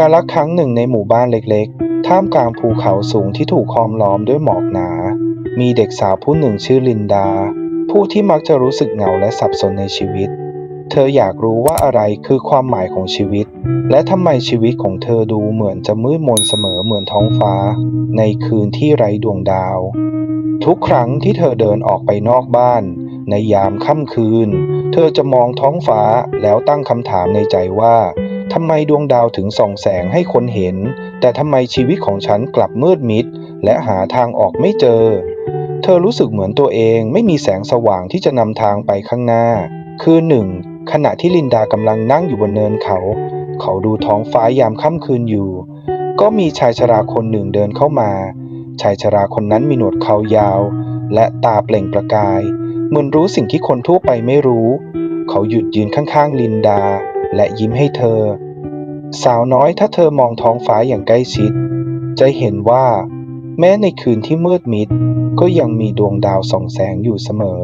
การลครั้งหนึ่งในหมู่บ้านเล็กๆ ท่ามกลางภูเขาสูงที่ถูกล้อมล้อมด้วยหมอกหนา มีเด็กสาวผู้หนึ่งชื่อลินดา ผู้ที่มักจะรู้สึกเหงาและสับสนในชีวิต เธออยากรู้ว่าอะไรคือความหมายของชีวิต และทำไมชีวิตของเธอดูเหมือนจะมืดมนเสมอเหมือนท้องฟ้า ในคืนที่ไร้ดวงดาว ทุกครั้งที่เธอเดินออกไปนอกบ้าน ในยามค่ำคืน เธอจะมองท้องฟ้าแล้วตั้งคำถามในใจว่า ทำไมดวงดาวถึงส่องแสงให้คนเห็น แต่ทำไมชีวิตของฉันกลับมืดมิด และหาทางออกไม่เจอ เธอรู้สึกเหมือนตัวเองไม่มีแสงสว่างที่จะนำทางไปข้างหน้า คือหนึ่งขณะที่ลินดากำลังนั่งอยู่บนเนินเขา เขาดูท้องฟ้ายามค่ำคืนอยู่ ก็มีชายชราคนหนึ่งเดินเข้ามา ชายชราคนนั้นมีหนวดเขายาว และตาเปล่งประกาย เหมือนรู้สิ่งที่คนทั่วไปไม่รู้ เขาหยุดยืนข้างๆลินดา และยิ้มให้เธอ สาวน้อยถ้าเธอมองท้องฟ้าอย่างใกล้ชิด จะเห็นว่า แม้ในคืนที่มืดมิด ก็ยังมีดวงดาวส่องแสงอยู่เสมอ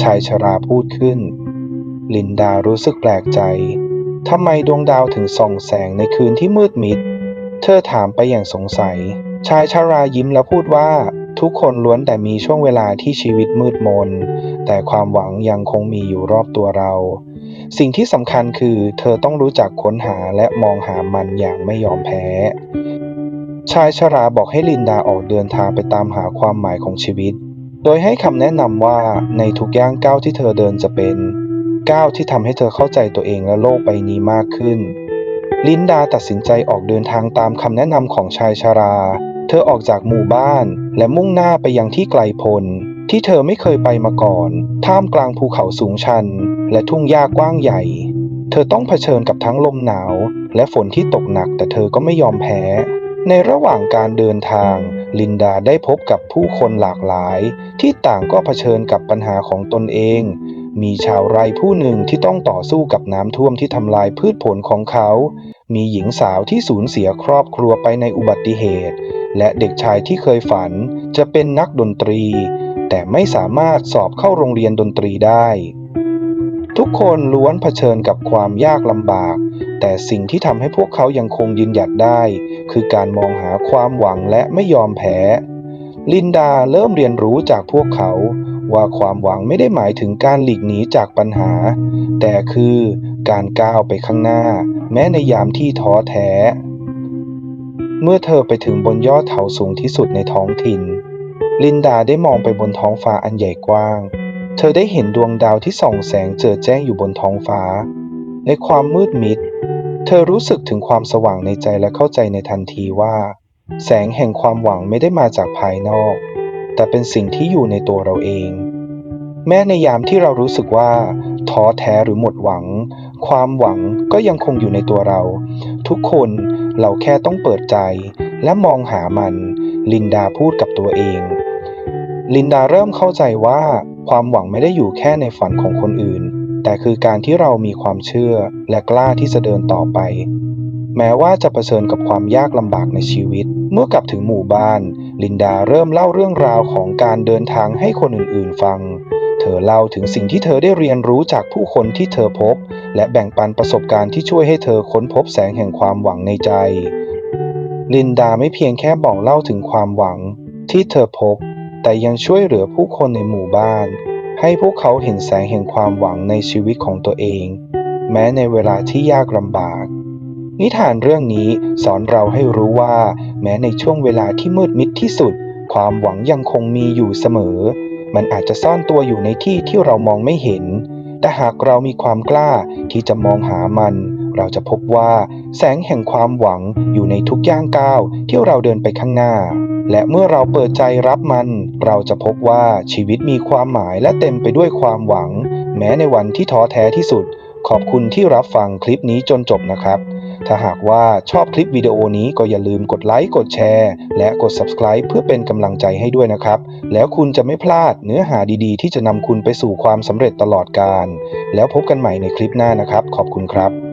ชายชราพูดขึ้น ลินดารู้สึกแปลกใจทำไมดวงดาวถึงส่องแสงในคืนที่มืดมิด เธอถามไปอย่างสงสัย ชายชรายิ้มแล้วพูดว่า ทุกคนล้วนแต่มีช่วงเวลาที่ชีวิตมืดมน แต่ความหวังยังคงมีอยู่รอบตัวเรา สิ่งที่สำคัญคือเธอต้องรู้จักค้นหาและมองหามันอย่างไม่ยอมแพ้ ชายชราบอกให้ลินดาออกเดินทางไปตามหาความหมายของชีวิต โดยให้คำแนะนำว่าในทุกย่างก้าวที่เธอเดินจะเป็นก้าวที่ทำให้เธอเข้าใจตัวเองและโลกใบนี้มากขึ้น ลินดาตัดสินใจออกเดินทางตามคำแนะนำของชายชรา เธอออกจากหมู่บ้านและมุ่งหน้าไปยังที่ไกลโพ้น ที่เธอไม่เคยไปมาก่อน ท่ามกลางภูเขาสูงชัน และทุ่งหญ้ากว้างใหญ่ เธอต้องเผชิญกับทั้งลมหนาว และฝนที่ตกหนักแต่เธอก็ไม่ยอมแพ้ ในระหว่างการเดินทาง ลินดาได้พบกับผู้คนหลากหลาย ที่ต่างก็เผชิญกับปัญหาของตนเอง มีชาวไร่ผู้หนึ่งที่ต้องต่อสู้กับน้ำท่วมที่ทำลายพืชผลของเขา มีหญิงสาวที่สูญเสียครอบครัวไปในอุบัติเหตุ และเด็กชายที่เคยฝันจะเป็นนักดนตรี แต่ไม่สามารถสอบเข้าโรงเรียนดนตรีได้ ทุกคนล้วนเผชิญกับความยากลำบาก แต่สิ่งที่ทำให้พวกเขายังคงยืนหยัดได้ คือการมองหาความหวังและไม่ยอมแพ้ ลินดาเริ่มเรียนรู้จากพวกเขา ว่าความหวังไม่ได้หมายถึงการหลีกหนีจากปัญหา แต่คือการก้าวไปข้างหน้า แม้ในยามที่ท้อแท้ เมื่อเธอไปถึงบนยอดเขาสูงที่สุดในท้องถิ่น ลินดาได้มองไปบนท้องฟ้าอันใหญ่กว้าง เธอได้เห็นดวงดาวที่ส่องแสงเจิดแจ้งอยู่บนท้องฟ้า ในความมืดมิด เธอรู้สึกถึงความสว่างในใจและเข้าใจในทันทีว่า แสงแห่งความหวังไม่ได้มาจากภายนอก แต่เป็นสิ่งที่อยู่ในตัวเราเอง แม้ในยามที่เรารู้สึกว่า ท้อแท้หรือหมดหวัง ความหวังก็ยังคงอยู่ในตัวเรา ทุกคนเราแค่ต้องเปิดใจและมองหามัน ลินดาพูดกับตัวเอง ลินดาเริ่มเข้าใจว่าความหวังไม่ได้อยู่แค่ในฝันของคนอื่น แต่คือการที่เรามีความเชื่อและกล้าที่จะเดินต่อไป แม้ว่าจะเผชิญกับความยากลำบากในชีวิต เมื่อกลับถึงหมู่บ้าน ลินดาเริ่มเล่าเรื่องราวของการเดินทางให้คนอื่นๆฟัง เธอเล่าถึงสิ่งที่เธอได้เรียนรู้จากผู้คนที่เธอพบ และแบ่งปันประสบการณ์ที่ช่วยให้เธอค้นพบแสงแห่งความหวังในใจ ลินดาไม่เพียงแค่บอกเล่าถึงความหวังที่เธอพบ แต่ยังช่วยเหลือผู้คนในหมู่บ้าน ให้พวกเขาเห็นแสงแห่งความหวังในชีวิตของตัวเอง แม้ในเวลาที่ยากลำบาก นิทานเรื่องนี้สอนเราให้รู้ว่า แม้ในช่วงเวลาที่มืดมิดที่สุด ความหวังยังคงมีอยู่เสมอ มันอาจจะซ่อนตัวอยู่ในที่ที่เรามองไม่เห็น แต่หากเรามีความกล้าที่จะมองหามัน เราจะพบว่า แสงแห่งความหวังอยู่ในทุกย่างก้าวที่เราเดินไปข้างหน้า และเมื่อเราเปิดใจรับมัน เราจะพบว่าชีวิตมีความหมายและเต็มไปด้วยความหวัง แม้ในวันที่ท้อแท้ที่สุด ขอบคุณที่รับฟังคลิปนี้จนจบนะครับ ถ้าหากว่าชอบคลิปวิดีโอนี้ก็อย่าลืมกดไลค์กดแชร์ และกด subscribe เพื่อเป็นกำลังใจให้ด้วยนะครับ แล้วคุณจะไม่พลาดเนื้อหาดีๆ ที่จะนำคุณไปสู่ความสำเร็จตลอดกาลแล้วพบกันใหม่ในคลิปหน้านะครับ ขอบคุณครับ